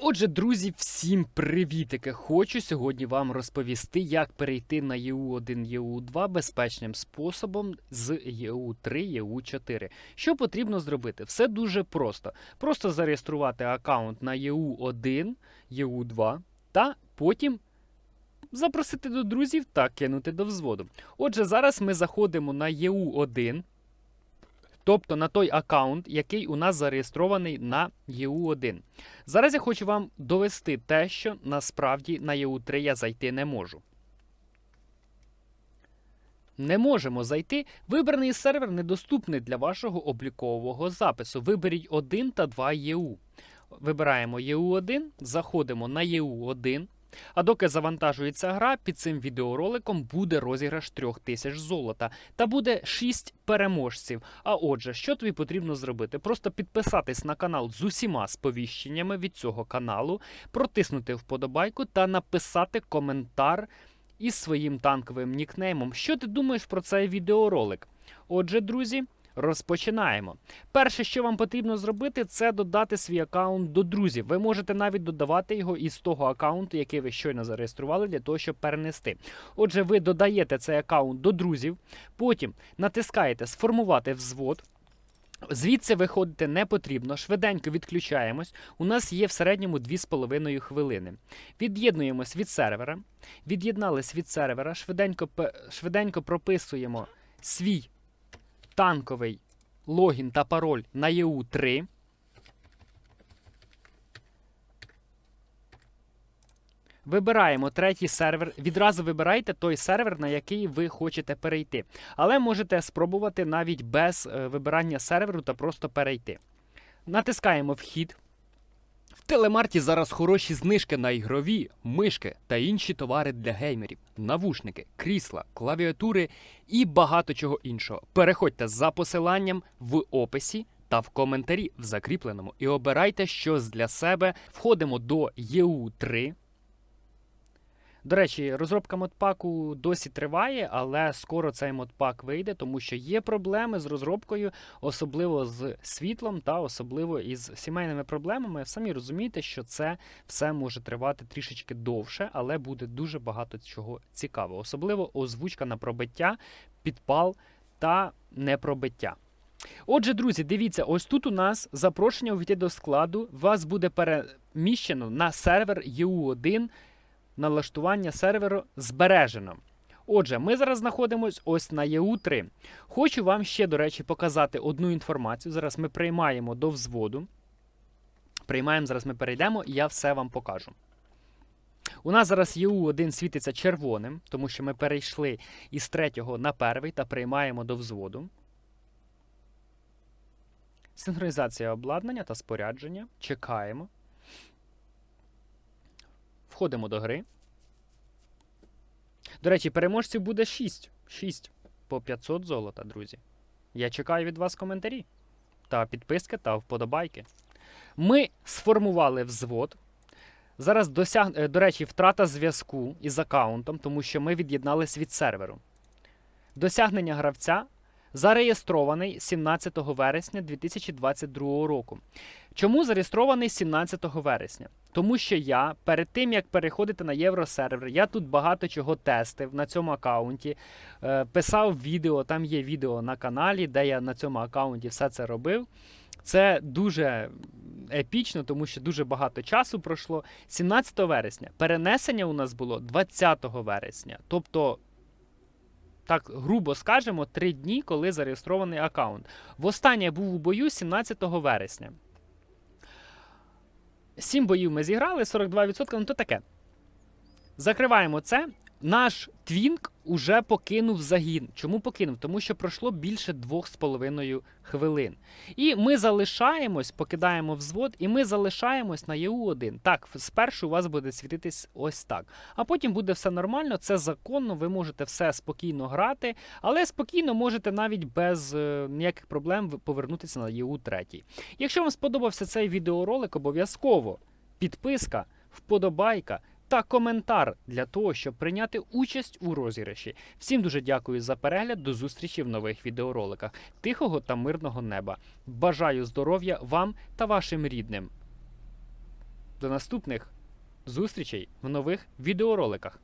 Отже, друзі, всім привітики! Хочу сьогодні вам розповісти, як перейти на EU1, EU2 безпечним способом з EU3, EU4. Що потрібно зробити? Все дуже просто. Просто зареєструвати аккаунт на EU1, EU2 та потім запросити до друзів та кинути до взводу. Отже, зараз ми заходимо на EU1. Тобто на той аккаунт, який у нас зареєстрований на EU1. Зараз я хочу вам довести те, що насправді на EU3 я зайти не можу. Не можемо зайти. Вибраний сервер недоступний для вашого облікового запису. Виберіть 1 та 2 EU. Вибираємо EU1, заходимо на EU1. А доки завантажується гра, під цим відеороликом буде розіграш 3000 золота та буде 6 переможців. А отже, що тобі потрібно зробити? Просто підписатись на канал з усіма сповіщеннями від цього каналу, протиснути вподобайку та написати коментар із своїм танковим нікнеймом. Що ти думаєш про цей відеоролик? Отже, друзі. Розпочинаємо. Перше, що вам потрібно зробити, це додати свій аккаунт до друзів. Ви можете навіть додавати його із того аккаунту, який ви щойно зареєстрували, для того, щоб перенести. Отже, ви додаєте цей аккаунт до друзів, потім натискаєте Сформувати взвод. Звідси виходити не потрібно, швиденько відключаємось. У нас є в середньому 2,5 хвилини. Від'єднуємось від сервера. Від'єднались від сервера, швиденько, швиденько прописуємо свій танковий логін та пароль на EU3. Вибираємо третій сервер. Відразу вибирайте той сервер, на який ви хочете перейти. Але можете спробувати навіть без е, вибирання серверу та просто перейти. Натискаємо вхід. В телемарті зараз хороші знижки на ігрові, мишки та інші товари для геймерів, навушники, крісла, клавіатури і багато чого іншого. Переходьте за посиланням в описі та в коментарі в закріпленому і обирайте щось для себе. Входимо до EU3. До речі, розробка модпаку досі триває, але скоро цей модпак вийде, тому що є проблеми з розробкою, особливо з світлом та особливо із сімейними проблемами. Самі розумієте, що це все може тривати трішечки довше, але буде дуже багато чого цікавого. Особливо озвучка на пробиття, підпал та непробиття. Отже, друзі, дивіться, ось тут у нас запрошення увійти до складу. Вас буде переміщено на сервер EU1 налаштування серверу збережено. Отже, ми зараз знаходимося ось на EU3. Хочу вам ще, до речі, показати одну інформацію. Зараз ми приймаємо до взводу. Приймаємо, зараз ми перейдемо, і я все вам покажу. У нас зараз EU1 світиться червоним, тому що ми перейшли із третього на перший та приймаємо до взводу. Синхронізація обладнання та спорядження. Чекаємо. Входимо до гри. До речі, переможців буде 6. 6 по 500 золота, друзі. Я чекаю від вас коментарі та підписки та вподобайки. Ми сформували взвод. Зараз досяг... Е, до речі, втрата зв'язку із аккаунтом, тому що ми від'єднались від серверу. Досягнення гравця зареєстрований 17 вересня 2022 року. Чому зареєстрований 17 вересня? Тому що я перед тим як переходити на євросервер, я тут багато чого тестив на цьому аккаунті, е, писав відео, там є відео на каналі, де я на цьому аккаунті все це робив. Це дуже епічно, тому що дуже багато часу пройшло. 17 вересня. Перенесення у нас було 20 вересня. Тобто так грубо скажемо, три дні, коли зареєстрований аккаунт. Востаннє був у бою 17 вересня. Сім боїв ми зіграли, 42%, ну то таке. Закриваємо це. Наш твінк уже покинув загін. Чому покинув? Тому що пройшло більше 2,5 хвилин. І ми залишаємось, покидаємо взвод, і ми залишаємось на ЄУ1. Так, спершу у вас буде світитись ось так. А потім буде все нормально, це законно, ви можете все спокійно грати, але спокійно можете навіть без е, ніяких проблем повернутися на ЄУ3. Якщо вам сподобався цей відеоролик, обов'язково підписка, вподобайка та коментар для того, щоб прийняти участь у розіграші. Всім дуже дякую за перегляд. До зустрічі в нових відеороликах. Тихого та мирного неба. Бажаю здоров'я вам та вашим рідним. До наступних зустрічей в нових відеороликах.